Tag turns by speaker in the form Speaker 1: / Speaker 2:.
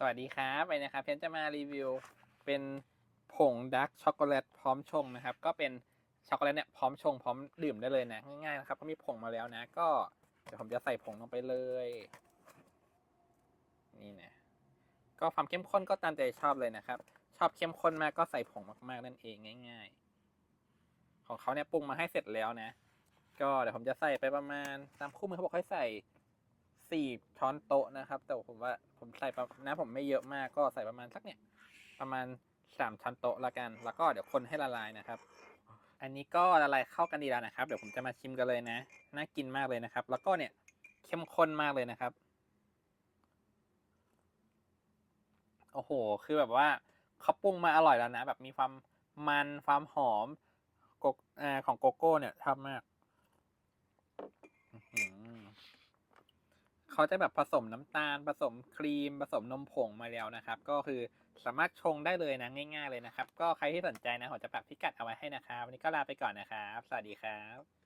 Speaker 1: สวัสดีครับไปนะครับเพนจะมารีวิวเป็นผงดาร์กช็อกโกแลตพร้อมชงนะครับ ก็เป็นช็อกโกแลตเนี่ยพร้อมชงพร้อมดื่มได้เลยนะง่ายๆนะครับก็มีผงมาแล้วนะ ก็เดี๋ยวผมจะใส่ผงลงไปเลย นี่นะก็ความเข้มข้นก็ตามใจชอบเลยนะครับ ชอบเข้มข้นมากก็ใส่ผงมากๆนั่นเองง่าย ๆ ของเขาเนี่ยปรุงมาให้เสร็จแล้วนะ ก็เดี๋ยวผมจะใส่ไปประมาณตามคู่มือเขาบอกให้ใส่ สี่ช้อนโต๊ะนะครับ แต่ผมว่าผมใส่ประนะผมไม่เยอะมากก็ใส่ประมาณสักเนี่ยประมาณสามช้อนโต๊ะละกัน แล้วก็เดี๋ยวคนให้ละลายนะครับ อันนี้ก็ละลายเข้ากันดีแล้วนะครับ เดี๋ยวผมจะมาชิมกันเลยนะ น่ากินมากเลยนะครับ แล้วก็เนี่ยเข้มข้นมากเลยนะครับ โอ้โห คือแบบว่าเขาปรุงมาอร่อยแล้วนะ แบบมีความมันความหอมโกอ่าของโกโก้เนี่ยชอบมากอื้อหือ เขาจะแบบผสมน้ำตาล ผสมครีม ผสมนมผงมาแล้วนะครับ ก็คือสามารถชงได้เลยนะง่าย ๆ เลยนะครับ ก็ใครที่สนใจนะผมจะปักพิกัดเอาไว้ให้นะครับ วันนี้ก็ลาไปก่อนนะครับ สวัสดีครับ